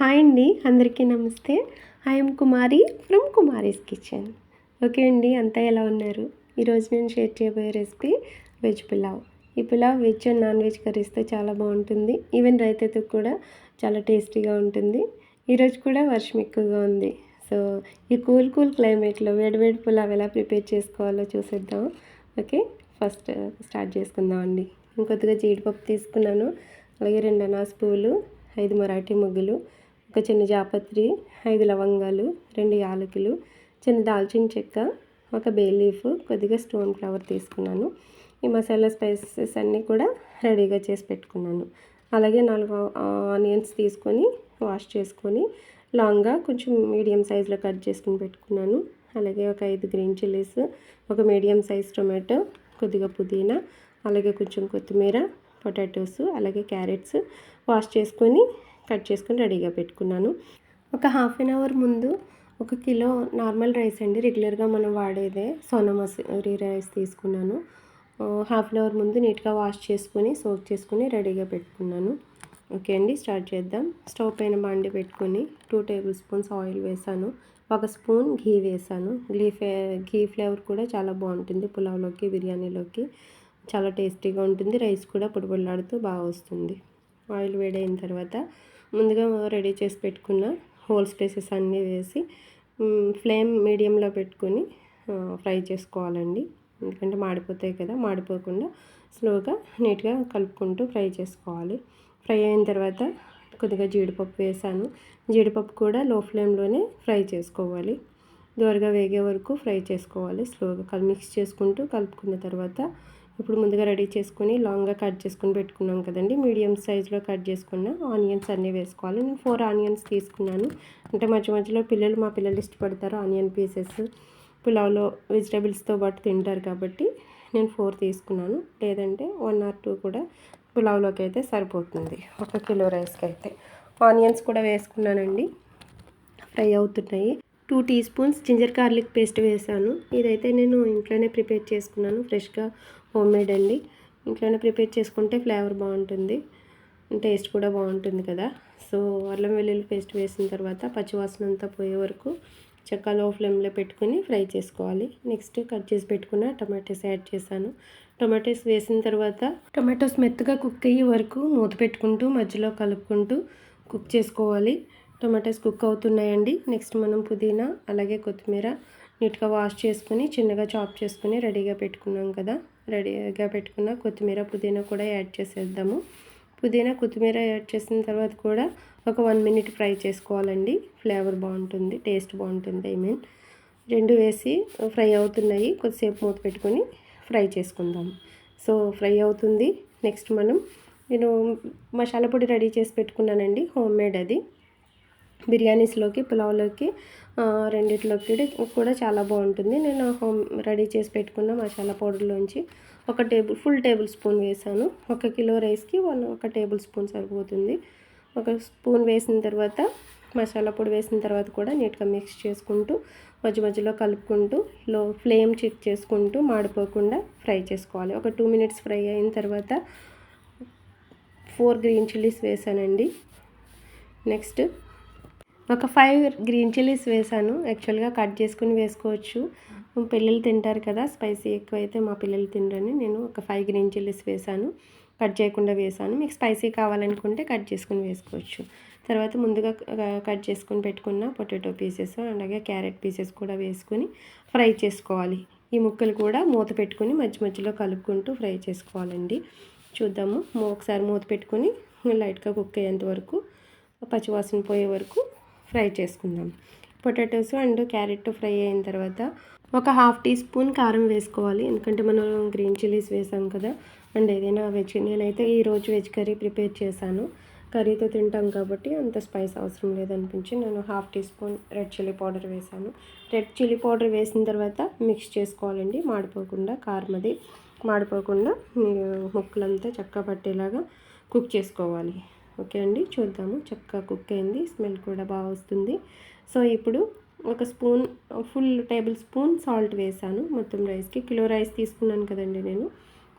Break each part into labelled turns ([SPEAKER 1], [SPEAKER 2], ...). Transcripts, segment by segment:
[SPEAKER 1] Hi అండి అందరికీ నమస్తే. I'm Kumari from Kumari's kitchen okay అండి అంతా ఎలా ఉన్నారు? ఈరోజు నేను షేర్ చేయబోయే రెసిపీ వెజ్ పులావ్ ఈ pulao veg and non veg కర్రీస్తో చాలా బాగుంటుంది. ఈవెన్ రైతాతో కూడా చాలా టేస్టీగా ఉంటుంది. ఈరోజు కూడా వర్షం ఎక్కువగా ఉంది. సో ఈ కూల్ కూల్ క్లైమేట్లో వేడివేడి పులావ్ ఎలా ప్రిపేర్ చేసుకోవాలో చూసేద్దాం. ఓకే ఫస్ట్ స్టార్ట్ చేసుకుందాం అండి. ఇంకొద్దిగా జీడిపప్పు తీసుకున్నాను. అలాగే రెండు అనాస్ పువ్వులు ఐదు మరాఠీ ముగ్గులు ఒక చిన్న జాపత్రి ఐదు లవంగాలు రెండు యాలకులు చిన్న దాల్చిన చెక్క ఒక బే లీఫ్ కొద్దిగా స్టోన్ ఫ్లవర్ తీసుకున్నాను. ఈ మసాలా స్పైసెస్ అన్నీ కూడా రెడీగా చేసి పెట్టుకున్నాను. అలాగే నాలుగు ఆనియన్స్ తీసుకొని వాష్ చేసుకొని లాంగ్గా కొంచెం మీడియం సైజులో కట్ చేసుకుని పెట్టుకున్నాను. అలాగే ఒక ఐదు గ్రీన్ చిల్లీస్ ఒక మీడియం సైజ్ టొమాటో కొద్దిగా పుదీనా అలాగే కొంచెం కొత్తిమీర పొటాటోస్ అలాగే క్యారెట్స్ వాష్ చేసుకొని కట్ చేసుకుని రెడీగా పెట్టుకున్నాను. ఒక హాఫ్ అన్ అవర్ ముందు ఒక కిలో నార్మల్ రైస్ అండి. రెగ్యులర్గా మనం వాడేదే సోనా మసూరి రైస్ తీసుకున్నాను. హాఫ్ అన్ అవర్ ముందు నీట్గా వాష్ చేసుకుని సోక్ చేసుకుని రెడీగా పెట్టుకున్నాను. ఓకే అండి స్టార్ట్ చేద్దాం. స్టవ్ పైన బాండి పెట్టుకుని టూ టేబుల్ స్పూన్స్ ఆయిల్ వేసాను. ఒక స్పూన్ ఘీ వేసాను. ఘీ ఫ్లే ఘీ ఫ్లేవర్ కూడా చాలా బాగుంటుంది పులావ్లోకి బిర్యానీలోకి. చాలా టేస్టీగా ఉంటుంది. రైస్ కూడా పొడిపొడిలాడుతూ బాగా వస్తుంది. ఆయిల్ వేడైన తర్వాత ముందుగా రెడీ చేసి పెట్టుకున్న హోల్ స్పేసెస్ అన్నీ వేసి ఫ్లేమ్ మీడియంలో పెట్టుకొని ఫ్రై చేసుకోవాలండి. ఎందుకంటే మాడిపోతాయి కదా మాడిపోకుండా స్లోగా నీట్గా కలుపుకుంటూ ఫ్రై చేసుకోవాలి. ఫ్రై అయిన తర్వాత కొద్దిగా జీడిపప్పు వేసాను. జీడిపప్పు కూడా లో ఫ్లేమ్లోనే ఫ్రై చేసుకోవాలి. దోరగా వేగే వరకు ఫ్రై చేసుకోవాలి స్లోగా మిక్స్ చేసుకుంటూ కలుపుకున్న తర్వాత ఇప్పుడు ముందుగా రెడీ చేసుకుని లాంగ్గా కట్ చేసుకుని పెట్టుకున్నాం కదండి. మీడియం సైజులో కట్ చేసుకున్న ఆనియన్స్ అన్నీ వేసుకోవాలి. నేను ఫోర్ ఆనియన్స్ తీసుకున్నాను. అంటే మధ్య మధ్యలో పిల్లలు మా పిల్లలు ఇష్టపడతారు ఆనియన్ పీసెస్. పులావ్లో వెజిటేబుల్స్తో పాటు తింటారు కాబట్టి నేను ఫోర్ తీసుకున్నాను. లేదంటే వన్ ఆర్ టూ కూడా పులావ్లోకి అయితే సరిపోతుంది. ఒక కిలో రైస్కి అయితే. ఆనియన్స్ కూడా వేసుకున్నానండి. ఫ్రై అవుతున్నాయి. Two teaspoons ginger garlic paste వేసాను. ఇదైతే నేను ఇంట్లోనే ప్రిపేర్ చేసుకున్నాను. ఫ్రెష్గా హోమ్ మేడ్ అండి. ఇంట్లోనే ప్రిపేర్ చేసుకుంటే ఫ్లేవర్ బాగుంటుంది. టేస్ట్ కూడా బాగుంటుంది కదా. సో అల్లం వెల్లుల్లి పేస్ట్ వేసిన తర్వాత పచ్చివాసన అంతా పోయే వరకు చెక్క లో ఫ్లేమ్లో పెట్టుకుని ఫ్రై చేసుకోవాలి. నెక్స్ట్ కట్ చేసి పెట్టుకున్న టమాటోస్ యాడ్ చేశాను. టమాటోస్ వేసిన తర్వాత టమాటోస్ మెత్తగా కుక్ అయ్యే వరకు మూత పెట్టుకుంటూ మధ్యలో కలుపుకుంటూ కుక్ చేసుకోవాలి. టమాటోస్ కుక్ అవుతున్నాయండి. నెక్స్ట్ మనం పుదీనా అలాగే కొత్తిమీర నీట్గా వాష్ చేసుకుని చిన్నగా చాప్ చేసుకుని రెడీగా పెట్టుకున్నాం కదా. రెడీగా పెట్టుకున్న కొత్తిమీర పుదీనా కూడా యాడ్ చేసేద్దాము. పుదీనా కొత్తిమీర యాడ్ చేసిన తర్వాత కూడా ఒక వన్ మినిట్ ఫ్రై చేసుకోవాలండి. ఫ్లేవర్ బాగుంటుంది టేస్ట్ బాగుంటుంది ఐ మీన్. రెండు వేసి ఫ్రై అవుతున్నాయి. కొద్దిసేపు మూత పెట్టుకొని ఫ్రై చేసుకుందాం. సో ఫ్రై అవుతుంది. నెక్స్ట్ మనం నేను మసాలా పొడి రెడీ చేసి పెట్టుకున్నానండి. హోమ్ మేడ్ అది. బిర్యానీస్లోకి పులావ్లోకి రెండిట్లోకి కూడా చాలా బాగుంటుంది. నేను హోమ్ రెడీ చేసి పెట్టుకున్న మసాలా పౌడర్లోంచి ఒక టేబుల్ ఫుల్ టేబుల్ స్పూన్ వేసాను. ఒక కిలో రైస్కి వన్ ఒక టేబుల్ స్పూన్ సరిపోతుంది. ఒక స్పూన్ వేసిన తర్వాత మసాలా పొడి వేసిన తర్వాత కూడా నీట్గా మిక్స్ చేసుకుంటూ మధ్య మధ్యలో కలుపుకుంటూ లో ఫ్లేమ్ చెక్ చేసుకుంటూ మాడిపోకుండా ఫ్రై చేసుకోవాలి. ఒక టూ మినిట్స్ ఫ్రై అయిన తర్వాత ఫోర్ గ్రీన్ చిల్లీస్ వేసానండి. నెక్స్ట్ ఒక ఫైవ్ గ్రీన్ చిల్లీస్ వేసాను యాక్చువల్గా కట్ చేసుకుని వేసుకోవచ్చు. పిల్లలు తింటారు కదా స్పైసీ ఎక్కువైతే మా పిల్లలు తినరని నేను ఒక ఫైవ్ గ్రీన్ చిల్లీస్ వేసాను కట్ చేయకుండా వేసాను మీకు స్పైసీ కావాలనుకుంటే కట్ చేసుకుని వేసుకోవచ్చు. తర్వాత ముందుగా కట్ చేసుకుని పెట్టుకున్న పొటాటో పీసెస్ అలాగే క్యారెట్ పీసెస్ కూడా వేసుకొని ఫ్రై చేసుకోవాలి. ఈ ముక్కలు కూడా మూత పెట్టుకుని మధ్య మధ్యలో కలుపుకుంటూ ఫ్రై చేసుకోవాలండి. చూద్దాము. ఒకసారి మూత పెట్టుకొని లైట్గా కుక్ అయ్యేంత వరకు పచ్చివాసన పోయే వరకు ఫ్రై చేసుకుందాం. పొటాటోస్ అండ్ క్యారెట్ ఫ్రై అయిన తర్వాత ఒక హాఫ్ టీ స్పూన్ కారం వేసుకోవాలి. ఎందుకంటే మనం గ్రీన్ చిల్లీస్ వేసాం కదా అండ్ ఏదైనా వెజ్ నేనైతే ఈరోజు వెజ్ కర్రీ ప్రిపేర్ చేశాను. కర్రీతో తింటాం కాబట్టి అంత స్పైస్ అవసరం లేదనిపించి నేను half teaspoon red chilli powder వేసాను. రెడ్ చిల్లీ పౌడర్ వేసిన తర్వాత మిక్స్ చేసుకోవాలండి. మాడిపోకుండా కారం అది మాడిపోకుండా ముక్కలంతా చక్క పట్టేలాగా కుక్ చేసుకోవాలి. ఓకే అండి చూద్దాము. చక్కగా కుక్ అయింది స్మెల్ కూడా బాగా వస్తుంది. సో ఇప్పుడు ఒక spoon full tablespoon salt వేసాను. మొత్తం రైస్కి కిలో రైస్ తీసుకున్నాను కదండి నేను.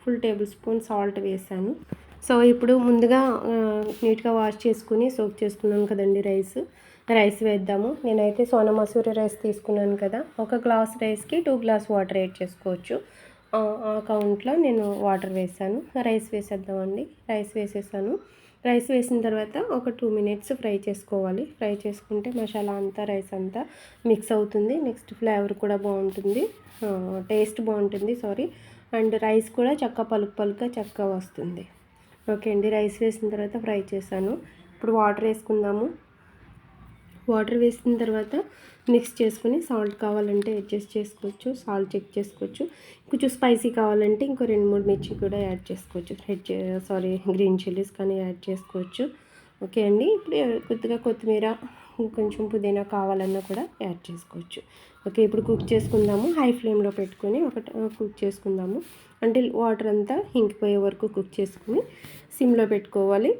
[SPEAKER 1] ఫుల్ టేబుల్ స్పూన్ సాల్ట్ వేసాను. సో ఇప్పుడు ముందుగా నీట్గా వాష్ చేసుకుని సోక్ చేసుకున్నాను కదండి రైస్. రైస్ వేద్దాము. నేనైతే సోనా మసూరి రైస్ తీసుకున్నాను కదా. ఒక గ్లాస్ రైస్కి టూ గ్లాస్ వాటర్ యాడ్ చేసుకోవచ్చు. ఆ ఆ కౌంట్లో నేను వాటర్ వేసాను. రైస్ వేసేద్దామండి. రైస్ వేసేసాను. రైస్ వేసిన తర్వాత ఒక టూ మినిట్స్ ఫ్రై చేసుకోవాలి. ఫ్రై చేసుకుంటే మసాలా అంతా రైస్ అంతా మిక్స్ అవుతుంది. నెక్స్ట్ ఫ్లేవర్ కూడా బాగుంటుంది. టేస్ట్ బాగుంటుంది సారీ. అండ్ రైస్ కూడా చక్క పలుకు పలుక చక్కగా వస్తుంది. ఓకే అండి రైస్ వేసిన తర్వాత ఫ్రై చేశాను. ఇప్పుడు వాటర్ వేసుకుందాము. వాటర్ వేసిన తర్వాత మిక్స్ చేసుకుని సాల్ట్ కావాలంటే అడ్జస్ట్ చేసుకోవచ్చు సాల్ట్ చెక్ చేసుకోవచ్చు. కొంచెం స్పైసీ కావాలంటే ఇంకో రెండు మూడు మిర్చి కూడా యాడ్ చేసుకోవచ్చు. రెడ్ సారీ గ్రీన్ చిల్లీస్ కానీ యాడ్ చేసుకోవచ్చు. ఓకే అండి? ఇప్పుడు కొద్దిగా కొత్తిమీర కొంచెం పుదీనా కావాలన్నా కూడా యాడ్ చేసుకోవచ్చు. ఓకే ఇప్పుడు కుక్ చేసుకుందాము. హై ఫ్లేమ్లో పెట్టుకొని ఒక కుక్ చేసుకుందాము. అంటే వాటర్ అంతా ఇంకిపోయే వరకు కుక్ చేసుకుని సిమ్లో పెట్టుకోవాలి.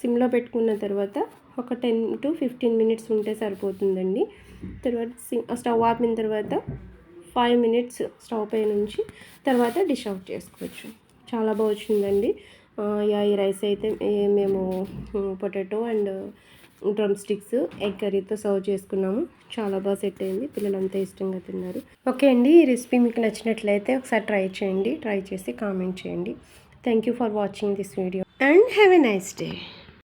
[SPEAKER 1] సిమ్లో పెట్టుకున్న తర్వాత ఒక టెన్ టు ఫిఫ్టీన్ మినిట్స్ ఉంటే సరిపోతుందండి. తర్వాత స్టవ్ ఆపిన తర్వాత ఫైవ్ మినిట్స్ స్టవ్ పై నుంచి తర్వాత డిష్ అవుట్ చేసుకోవచ్చు. చాలా బాగా వచ్చిందండి. యా ఈ రైస్ అయితే మేము potato and drumsticks egg కర్రీతో సర్వ్ చేసుకున్నాము. చాలా బాగా సెట్ అయింది. పిల్లలంతా ఇష్టంగా తిన్నారు. ఓకే అండి. ఈ రెసిపీ మీకు నచ్చినట్లయితే ఒకసారి ట్రై చేయండి. ట్రై చేసి కామెంట్ చేయండి. Thank you for watching this video. And have a nice day.